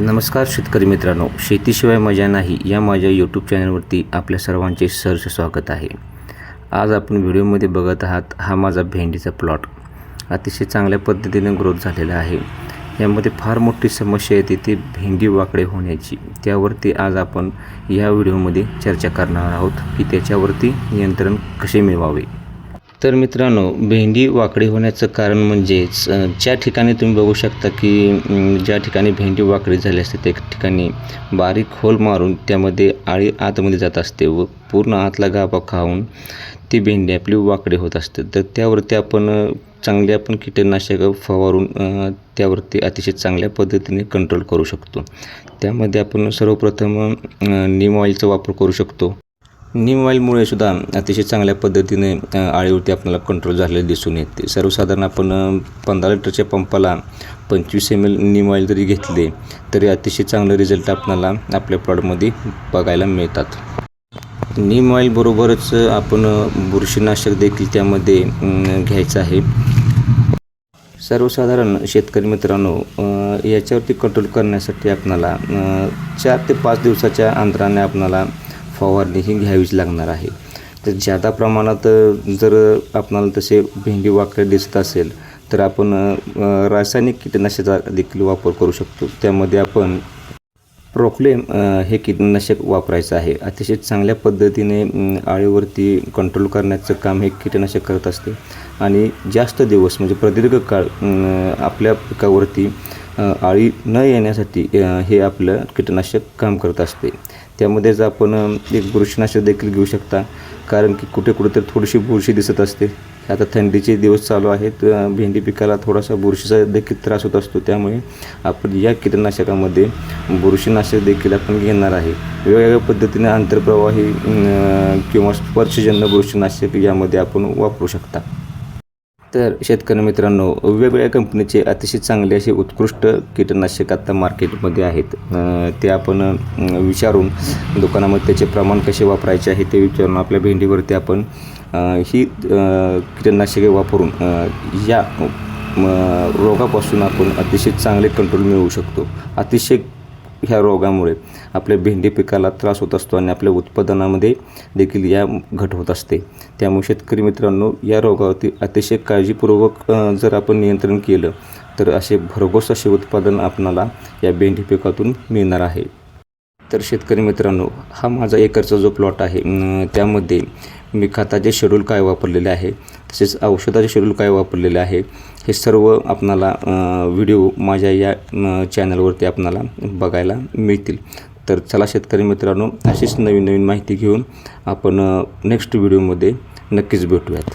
नमस्कार शेतकरी मित्रांनो. शेतीशिवाय मजा नाही या माझ्या यूट्यूब चॅनलवरती आपल्या सर्वांचे सहर्ष स्वागत आहे. आज आपण व्हिडिओमध्ये बघत आहात हा माझा भेंडीचा प्लॉट अतिशय चांगल्या पद्धतीने ग्रोथ झालेला आहे. यामध्ये फार मोठी समस्या येते ती भेंडी वाकडे होण्याची. त्यावरती आज आपण या व्हिडिओमध्ये चर्चा करणार आहोत की त्याच्यावरती नियंत्रण कसे मिळवावे? तर मित्रांनो भेंडी वाकडी होण्याचं कारण म्हणजेच ज्या ठिकाणी तुम्ही बघू शकता की ज्या ठिकाणी भेंडी वाकडी झाली असते त्या ठिकाणी बारीक खोल मारून त्यामध्ये आळी आतमध्ये जात असते व पूर्ण आतला गाभा खाऊन ती भेंडी आपली वाकडी होत असते. तर त्यावरती आपण चांगले आपण कीटकनाशक फवारून त्यावरती अतिशय चांगल्या पद्धतीने कंट्रोल करू शकतो. त्यामध्ये आपण सर्वप्रथम नीम ऑइलचा वापर करू शकतो. नीम ऑइलमुळे सुद्धा अतिशय चांगल्या पद्धतीने आळीवरती आपल्याला कंट्रोल झालेले दिसून येते. सर्वसाधारण आपण पंधरा लिटरच्या पंपाला पंचवीस एम एल नीम ऑइल जरी घेतले तरी अतिशय चांगले रिझल्ट आपल्याला आपल्या प्लॉटमध्ये बघायला मिळतात. नीम ऑइलबरोबरच आपण बुरशीनाशक देखील त्यामध्ये घ्यायचं आहे. सर्वसाधारण शेतकरी मित्रांनो याच्यावरती कंट्रोल करण्यासाठी आपणाला चार ते पाच दिवसाच्या अंतराने आपणाला फवारणी ही घ्यावीच लागणार आहे. तर ज्यादा प्रमाणात जर आपणाला तसे भेंडी वाकडे दिसत असेल तर आपण रासायनिक कीटकनाशकाचा देखील वापर करू शकतो. त्यामध्ये आपण प्रोक्लेम हे कीटकनाशक वापरायचं आहे. अतिशय चांगल्या पद्धतीने आळीवरती कंट्रोल करण्याचं काम हे कीटकनाशक करत असते. आणि जास्त दिवस म्हणजे प्रदीर्घ काळ आपल्या पिकावरती आळी न येण्यासाठी हे आपलं कीटकनाशक काम करत असते. त्यामध्येच आपण एक बुरशीनाशक देखील घेऊ शकता. कारण की कुठे कुठेतरी थोडीशी बुरशी दिसत असते. आता थंडीचे दिवस चालू आहेत भेंडी पिकाला थोडासा बुरशीचा देखील त्रास होत असतो. त्यामुळे आपण या कीटकनाशकामध्ये बुरशीनाशक देखील आपण घेणार आहे. वेगवेगळ्या पद्धतीने आंतरप्रवाही किंवा स्पर्शजन्य बुरशीनाशक यामध्ये आपण वापरू शकता. तर शेतकरी मित्रांनो वेगवेगळ्या कंपनीचे अतिशय चांगले असे उत्कृष्ट कीटकनाशक आता मार्केटमध्ये आहेत. ते आपण विचारून दुकानामध्ये त्याचे प्रमाण कसे वापरायचे आहे ते विचारून आपल्या भेंडीवरती आपण ही कीटकनाशके वापरून या रोगापासून आपण अतिशय चांगले कंट्रोल मिळवू शकतो. अतिशय ह्या रोगामुळे आपल्या भेंडी पिकाला त्रास होत असतो आणि आपल्या उत्पादनामध्ये देखील या घट होत असते. त्यामुळे शेतकरी मित्रांनो या रोगावरती अतिशय काळजीपूर्वक जर आपण नियंत्रण केलं तर असे भरघोस असे उत्पादन आपणाला या भेंडी पिकातून मिळणार आहे. तर शेतकरी मित्रांनो हा माझा एकरचा जो प्लॉट आहे त्यामध्ये मी खताचे शेड्यूल काय वापरलेले आहे तसेच औषधाचे शेड्यूल काय वापरलेले आहे हे सर्व आपणाला व्हिडिओ माझ्या या चॅनलवरती आपणाला बघायला मिळतील. तर चला शेतकरी मित्रांनो अशीच नवीन नवीन माहिती घेऊन आपण नेक्स्ट व्हिडिओमध्ये नक्कीच भेटूयात.